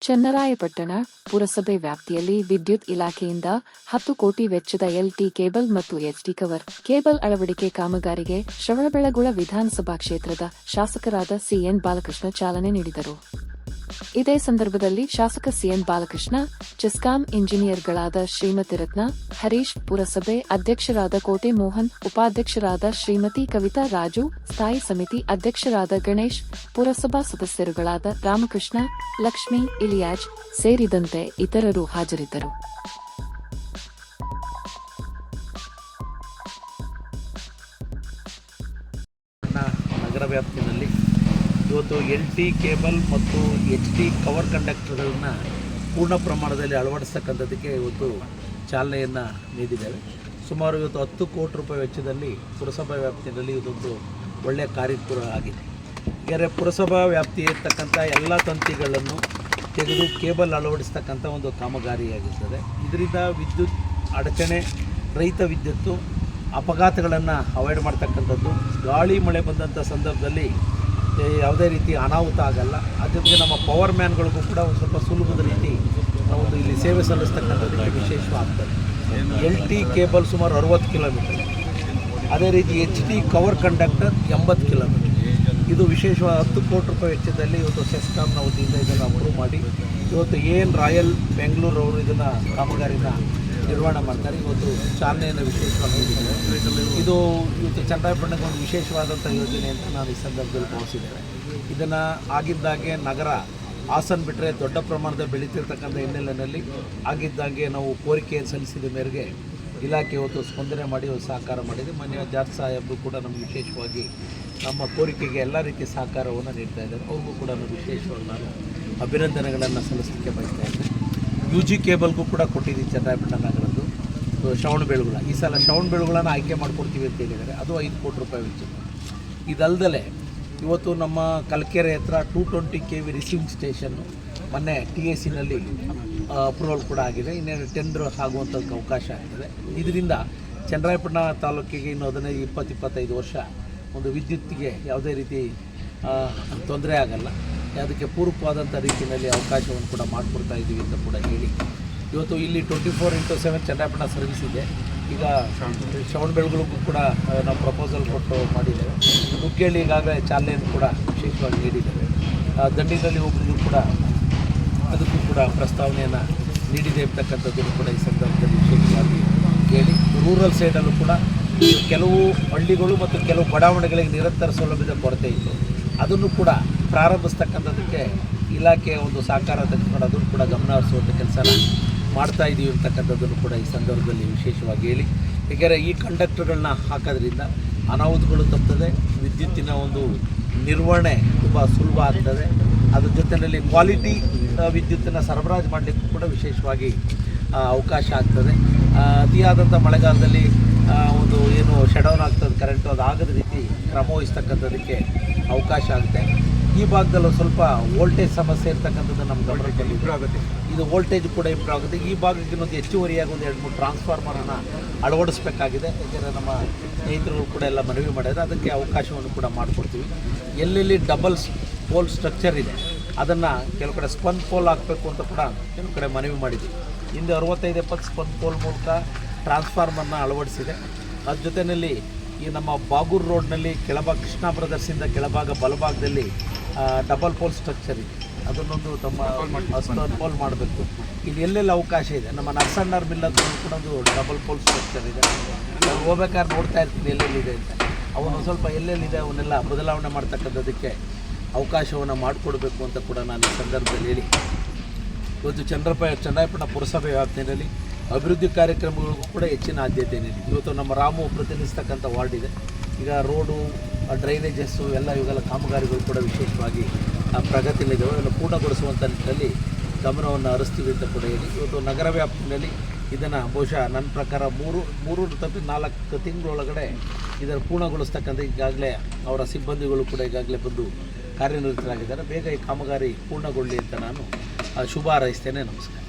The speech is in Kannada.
ಚನ್ನರಾಯಪಟ್ಟಣ ಪುರಸಭೆ ವ್ಯಾಪ್ತಿಯಲ್ಲಿ ವಿದ್ಯುತ್ ಇಲಾಖೆಯಿಂದ ಹತ್ತು ಕೋಟಿ ವೆಚ್ಚದ ಎಲ್ಟಿ ಕೇಬಲ್ ಮತ್ತು ಎಚ್ಡಿ ಕವರ್. ಕೇಬಲ್ ಅಳವಡಿಕೆ ಕಾಮಗಾರಿಗೆ ಶ್ರವಣಬೆಳಗೊಳ ವಿಧಾನಸಭಾ ಕ್ಷೇತ್ರದ ಶಾಸಕರಾದ ಸಿಎನ್ ಬಾಲಕೃಷ್ಣ ಚಾಲನೆ ನೀಡಿದರು. ಇದೇ ಸಂದರ್ಭದಲ್ಲಿ ಶಾಸಕ ಸಿಎನ್ ಬಾಲಕೃಷ್ಣ, ಚೆಸ್ಕಾಂ ಇಂಜಿನಿಯರ್ಗಳಾದ ಶ್ರೀಮತಿ ರತ್ನ, ಹರೀಶ್ ಪುರಸಭೆ ಅಧ್ಯಕ್ಷರಾದ ಕೋಟೆ ಮೋಹನ್, ಉಪಾಧ್ಯಕ್ಷರಾದ ಶ್ರೀಮತಿ ಕವಿತಾ ರಾಜು, ಸ್ಥಾಯಿ ಸಮಿತಿ ಅಧ್ಯಕ್ಷರಾದ ಗಣೇಶ್, ಪುರಸಭಾ ಸದಸ್ಯರುಗಳಾದ ರಾಮಕೃಷ್ಣ, ಲಕ್ಷ್ಮಿ, ಇಲಿಯಾಜ್ ಸೇರಿದಂತೆ ಇತರರು ಹಾಜರಿದ್ದರು. ನಗರ ವ್ಯಾಪ್ತಿನಲ್ಲಿ ಇವತ್ತು ಎಲ್ ಟಿ ಕೇಬಲ್ ಮತ್ತು ಎಚ್ ಟಿ ಕವರ್ ಕಂಡಕ್ಟರ್ಗಳನ್ನು ಪೂರ್ಣ ಪ್ರಮಾಣದಲ್ಲಿ ಅಳವಡಿಸ್ತಕ್ಕಂಥದ್ದಕ್ಕೆ ಇವತ್ತು ಚಾಲನೆಯನ್ನು ನೀಡಿದ್ದೇವೆ. ಸುಮಾರು ಇವತ್ತು ಹತ್ತು ಕೋಟಿ ರೂಪಾಯಿ ವೆಚ್ಚದಲ್ಲಿ ಪುರಸಭಾ ವ್ಯಾಪ್ತಿಯಲ್ಲಿ ಇದೊಂದು ಒಳ್ಳೆಯ ಕಾರ್ಯಕ್ರಮ ಆಗಿದೆ. ಯಾಕಂದರೆ ಪುರಸಭಾ ವ್ಯಾಪ್ತಿ ಇರ್ತಕ್ಕಂಥ ಎಲ್ಲ ತಂತಿಗಳನ್ನು ತೆಗೆದು ಕೇಬಲ್ ಅಳವಡಿಸ್ತಕ್ಕಂಥ ಒಂದು ಕಾಮಗಾರಿಯಾಗಿರ್ತದೆ. ಇದರಿಂದ ವಿದ್ಯುತ್ ಅಡಚಣೆ, ರೈತ ವಿದ್ಯುತ್ತು ಅಪಘಾತಗಳನ್ನು ಅವಾಯ್ಡ್ ಮಾಡ್ತಕ್ಕಂಥದ್ದು, ಗಾಳಿ ಮಳೆ ಬಂದಂಥ ಸಂದರ್ಭದಲ್ಲಿ ಯಾವುದೇ ರೀತಿ ಅನಾಹುತ ಆಗಲ್ಲ. ಅದಕ್ಕೆ ನಮ್ಮ ಪವರ್ ಮ್ಯಾನ್ಗಳಿಗೂ ಕೂಡ ಒಂದು ಸ್ವಲ್ಪ ಸುಲಭದ ರೀತಿ ಒಂದು ಇಲ್ಲಿ ಸೇವೆ ಸಲ್ಲಿಸ್ತಕ್ಕಂಥದ್ದು ವಿಶೇಷವಾಗ್ತದೆ. ಎಲ್ ಟಿ ಕೇಬಲ್ ಸುಮಾರು ಅರವತ್ತು ಕಿಲೋಮೀಟರ್ ಅದೇ ರೀತಿ ಎಚ್ ಟಿ ಕವರ್ ಕಂಡಕ್ಟರ್ ಎಂಬತ್ತು ಕಿಲೋಮೀಟರ್ ಇದು ವಿಶೇಷವಾಗಿ ಹತ್ತು ಕೋಟಿ ರೂಪಾಯಿ ವೆಚ್ಚದಲ್ಲಿ ಇವತ್ತು ಸೆಸ್ಕಾಮ್ನ ವತಿಯಿಂದ ಇದನ್ನು ಅಪ್ರೂವ್ ಮಾಡಿ. ಇವತ್ತು ಏನು ರಾಯಲ್ ಬೆಂಗಳೂರು ಅವರು ಇದನ್ನು ಕಾಮಗಾರಿನ ನಿರ್ವಹಣೆ ಮಾಡ್ತಾರೆ. ಇವತ್ತು ಚಾಲನೆಯನ್ನು ವಿಶೇಷವಾಗಿ ಇದು ಇವತ್ತು ಚನ್ನರಾಯಪಟ್ಟಣಕ್ಕೆ ಒಂದು ವಿಶೇಷವಾದಂಥ ಯೋಜನೆ ಅಂತ ನಾನು ಈ ಸಂದರ್ಭದಲ್ಲಿ ಭಾವಿಸಿದ್ದೇನೆ ಇದನ್ನು ಆಗಿದ್ದಾಗೆ ನಗರ ಹಾಸನ್ ಬಿಟ್ಟರೆ ದೊಡ್ಡ ಪ್ರಮಾಣದಲ್ಲಿ ಬೆಳೀತಿರ್ತಕ್ಕಂಥ ಹಿನ್ನೆಲೆಯಲ್ಲಿ ಆಗಿದ್ದಾಗೆ ನಾವು ಕೋರಿಕೆ ಸಲ್ಲಿಸಿದ ಮೇರೆಗೆ ಇಲಾಖೆ ಇವತ್ತು ಸ್ಪಂದನೆ ಮಾಡಿ ಸಹಕಾರ ಮಾಡಿದೆ. ಮಾನ್ಯ ಜಾರ್ಜ್ ಸಾಹೇಬರು ಕೂಡ ನಮಗೆ ವಿಶೇಷವಾಗಿ ನಮ್ಮ ಕೋರಿಕೆಗೆ ಎಲ್ಲ ರೀತಿಯ ಸಹಕಾರವನ್ನು ನೀಡ್ತಾ ಇದ್ದಾರೆ. ಅವ್ರಿಗೂ ಕೂಡ ವಿಶೇಷವಾಗಿ ನಾನು ಅಭಿನಂದನೆಗಳನ್ನು ಸಲ್ಲಿಸಲಿಕ್ಕೆ ಬಯಸ್ತಾ ಇದ್ದೇನೆ. ಯು ಜಿ ಕೇಬಲ್ಗೂ ಕೂಡ ಚನ್ನರಾಯಪಟ್ಟಣ ನಗರದ್ದು. ಶ್ರವಣ ಬೆಳಗುಳ. ಈ ಸಲ ಶ್ರವಣ ಬೆಳಗುಳನ ಆಯ್ಕೆ ಮಾಡ್ಕೊಡ್ತೀವಿ ಅಂತ ಹೇಳಿದರೆ ಅದು ಐದು ಕೋಟಿ ರೂಪಾಯಿ ವೆಚ್ಚ. ಇದಲ್ಲದೆ ಇವತ್ತು ನಮ್ಮ ಕಲ್ಕೆರೆ ಹತ್ರ two twenty K V receiving station ಮೊನ್ನೆ ಟಿ ಎ ಸಿನಲ್ಲಿ ಅಪ್ರೂವಲ್ ಕೂಡ ಆಗಿದೆ. ಇನ್ನೇನು ಟೆಂಡರ್ ಆಗುವಂಥದ್ದು ಅವಕಾಶ ಆಗ್ತದೆ. ಇದರಿಂದ ಚನ್ನರಾಯಪಟ್ಟಣ ತಾಲೂಕಿಗೆ ಇನ್ನು ಹದಿನೈದು ಇಪ್ಪತ್ತು ಇಪ್ಪತ್ತೈದು ವರ್ಷ ಒಂದು ವಿದ್ಯುತ್ತಿಗೆ ಯಾವುದೇ ರೀತಿ ತೊಂದರೆ ಆಗಲ್ಲ. ಅದಕ್ಕೆ ಪೂರಕವಾದಂಥ ರೀತಿಯಲ್ಲಿ ಅವಕಾಶವನ್ನು ಕೂಡ ಮಾಡಿಕೊಡ್ತಾ ಇದ್ದೀವಿ ಅಂತ ಕೂಡ ಹೇಳಿ. ಇವತ್ತು ಇಲ್ಲಿ twenty four into seven Channapatna service ಇದೆ. ಈಗ ಶ್ರವಣ ಬೆಳಗುಳಿಗೂ ಕೂಡ ನಾವು ಪ್ರಪೋಸಲ್ ಕೊಟ್ಟು ಮಾಡಿದ್ದೇವೆ. ನುಗ್ಗೇಳಿ ಈಗಾಗಲೇ ಚಾಲನೆಯನ್ನು ಕೂಡ ವಿಶೇಷವಾಗಿ ನೀಡಿದ್ದೇವೆ. ದಂಡಿನಲ್ಲಿ ಒಬ್ಬರಿಗೂ ಕೂಡ ಅದಕ್ಕೂ ಕೂಡ ಪ್ರಸ್ತಾವನೆಯನ್ನು ನೀಡಿದೆ ಇರ್ತಕ್ಕಂಥದ್ದು ಕೂಡ ಈ ಸಂದರ್ಭದಲ್ಲಿ ವಿಶೇಷವಾಗಿ ಹೇಳಿ ರೂರಲ್ ಸೈಡಲ್ಲೂ ಕೂಡ, ಕೆಲವು ಹಳ್ಳಿಗಳು ಮತ್ತು ಕೆಲವು ಬಡಾವಣೆಗಳಿಗೆ ನಿರಂತರ ಸೌಲಭ್ಯದ ಕೊರತೆ ಇತ್ತು. ಅದನ್ನು ಕೂಡ ಪ್ರಾರಂಭಿಸ್ತಕ್ಕಂಥದ್ದಕ್ಕೆ ಇಲಾಖೆಯ ಒಂದು ಸಹಕಾರ ತೆಗೆದುಕೊಂಡು ಅದನ್ನು ಕೂಡ ಗಮನ ಹರಿಸುವಂಥ ಕೆಲಸನ ಮಾಡ್ತಾ ಇದ್ದೀವಿ ಅಂತಕ್ಕಂಥದ್ದನ್ನು ಕೂಡ ಈ ಸಂದರ್ಭದಲ್ಲಿ ವಿಶೇಷವಾಗಿ ಹೇಳಿ. ಏಕೆಂದರೆ ಈ ಕಂಡಕ್ಟರ್ಗಳನ್ನ ಹಾಕೋದ್ರಿಂದ ಅನಾಹುತಗಳು ತಪ್ತದೆ, ವಿದ್ಯುತ್ತಿನ ಒಂದು ನಿರ್ವಹಣೆ ತುಂಬ ಸುಲಭ ಆಗ್ತದೆ. ಅದ್ರ ಜೊತೆಯಲ್ಲಿ ಕ್ವಾಲಿಟಿ ವಿದ್ಯುತ್ತನ್ನು ಸರಬರಾಜು ಮಾಡಲಿಕ್ಕೂ ಕೂಡ ವಿಶೇಷವಾಗಿ ಅವಕಾಶ ಆಗ್ತದೆ. ಅತಿಯಾದಂಥ ಮಳೆಗಾಲದಲ್ಲಿ ಒಂದು ಏನು ಶಡೌನ್ ಆಗ್ತದೆ ಕರೆಂಟು ಅದು ಆಗದ ರೀತಿ ಕ್ರಮ ವಹಿಸ್ತಕ್ಕಂಥದ್ದಕ್ಕೆ ಅವಕಾಶ ಆಗುತ್ತೆ. ಈ ಭಾಗದಲ್ಲೂ ಸ್ವಲ್ಪ ವೋಲ್ಟೇಜ್ ಸಮಸ್ಯೆ ಇರ್ತಕ್ಕಂಥದ್ದು ನಮ್ಮ ಗಮನಕ್ಕೆ ಇಂಪ್ರೂವ್ ಆಗುತ್ತೆ. ಇದು ವೋಲ್ಟೇಜ್ ಕೂಡ ಇಂಪ್ರೂವ್ ಆಗುತ್ತೆ. ಈ ಭಾಗಕ್ಕೆ ಒಂದು ಹೆಚ್ಚುವರಿಯಾಗಿ ಒಂದು ಎರಡು ಮೂರು ಟ್ರಾನ್ಸ್ಫಾರ್ಮರನ್ನು ಅಳವಡಿಸ್ಬೇಕಾಗಿದೆ. ಯಾಕೆಂದರೆ ನಮ್ಮ ಸ್ನೇಹಿತರು ಕೂಡ ಎಲ್ಲ ಮನವಿ ಮಾಡಿದರೆ. ಅದಕ್ಕೆ ಅವಕಾಶವನ್ನು ಕೂಡ ಮಾಡಿಕೊಡ್ತೀವಿ. ಎಲ್ಲೆಲ್ಲಿ ಡಬಲ್ ಪೋಲ್ ಸ್ಟ್ರಕ್ಚರ್ ಇದೆ ಅದನ್ನು ಕೆಲವು ಕಡೆ ಸ್ಪನ್ ಪೋಲ್ ಹಾಕಬೇಕು ಅಂತ ಕೂಡ ಕೆಲವು ಕಡೆ ಮನವಿ ಮಾಡಿದ್ವಿ. ಹಿಂದೆ ಅರವತ್ತೈದು ಎಪ್ಪತ್ತು ಸ್ಪನ್ ಪೋಲ್ ಮೂಲಕ ಟ್ರಾನ್ಸ್ಫಾರ್ಮರ್ನ ಅಳವಡಿಸಿದೆ. ಅದ್ರ ಜೊತೆಯಲ್ಲಿ ಈ ನಮ್ಮ ಬಾಗೂರು ರೋಡ್ನಲ್ಲಿ ಕೆಳಭಾಗ ಕೃಷ್ಣ ಬ್ರದರ್ಸಿಂದ ಕೆಳಭಾಗ ಬಲಭಾಗದಲ್ಲಿ ಡಬಲ್ ಪೋಲ್ ಸ್ಟ್ರಕ್ಚರ್ ಇದೆ. ಅದನ್ನೊಂದು ತಮ್ಮ ಪೋಲ್ ಮಾಡಬೇಕು. ಇಲ್ಲಿ ಎಲ್ಲೆಲ್ಲಿ ಅವಕಾಶ ಇದೆ? ನಮ್ಮ ನರ್ಸಣ್ಣರ್ ಮಿಲ್ ಅದು ಕೂಡ ಒಂದು ಡಬಲ್ ಪೋಲ್ ಸ್ಟ್ರಕ್ಚರ್ ಇದೆ. ನಾನು ಹೋಗ್ಬೇಕಾದ್ರೆ ನೋಡ್ತಾ ಇರ್ತೀನಿ ಎಲ್ಲೆಲ್ಲಿದೆ ಅಂತ. ಅವನು ಸ್ವಲ್ಪ ಎಲ್ಲೆಲ್ಲಿದೆ ಅವನ್ನೆಲ್ಲ ಬದಲಾವಣೆ ಮಾಡ್ತಕ್ಕಂಥದ್ದಕ್ಕೆ ಅವಕಾಶವನ್ನು ಮಾಡಿಕೊಡ್ಬೇಕು ಅಂತ ಕೂಡ ನಾನು ಈ ಸಂದರ್ಭದಲ್ಲಿ ಹೇಳಿ. ಇವತ್ತು ಚಂದ್ರಪ್ಪ ಚಂದ್ರಾಯಪಟ್ಟಣ ಪುರಸಭೆ ವ್ಯಾಪ್ತಿಯಲ್ಲಿ ಅಭಿವೃದ್ಧಿ ಕಾರ್ಯಕ್ರಮಗಳಿಗೂ ಕೂಡ ಹೆಚ್ಚಿನ ಆದ್ಯತೆ ನೀಡಿ ಇವತ್ತು ನಮ್ಮ ರಾಮು ಪ್ರತಿನಿಧಿಸ್ತಕ್ಕಂಥ ವಾರ್ಡ್ ಇದೆ. ಈಗ ರೋಡು ಡ್ರೈನೇಜಸ್ಸು ಎಲ್ಲ ಇವೆಲ್ಲ ಕಾಮಗಾರಿಗಳು ಕೂಡ ವಿಶೇಷವಾಗಿ ಪ್ರಗತಿಯಲ್ಲಿದ್ದಾವೆ ಅದನ್ನು ಪೂರ್ಣಗೊಳಿಸುವಂಥ ನಿಟ್ಟಿನಲ್ಲಿ ಗಮನವನ್ನು ಹರಿಸ್ತೀವಿ ಅಂತ ಕೂಡ ಹೇಳಿ. ಇವತ್ತು ನಗರ ವ್ಯಾಪ್ತಿಯಲ್ಲಿ ಇದನ್ನು ಬಹುಶಃ ನನ್ನ ಪ್ರಕಾರ ಮೂರು ಮೂರು ತಪ್ಪಿ ನಾಲ್ಕು ತಿಂಗಳೊಳಗಡೆ ಇದನ್ನು ಪೂರ್ಣಗೊಳಿಸ್ತಕ್ಕಂಥ ಈಗಾಗಲೇ ಅವರ ಸಿಬ್ಬಂದಿಗಳು ಕೂಡ ಈಗಾಗಲೇ ಬಂದು ಕಾರ್ಯನಿರತರಾಗಿದ್ದಾರೆ. ಬೇಗ ಈ ಕಾಮಗಾರಿ ಪೂರ್ಣಗೊಳ್ಳಿ ಅಂತ ನಾನು ಶುಭ ಹಾರೈಸ್ತೇನೆ. ನಮಸ್ಕಾರ.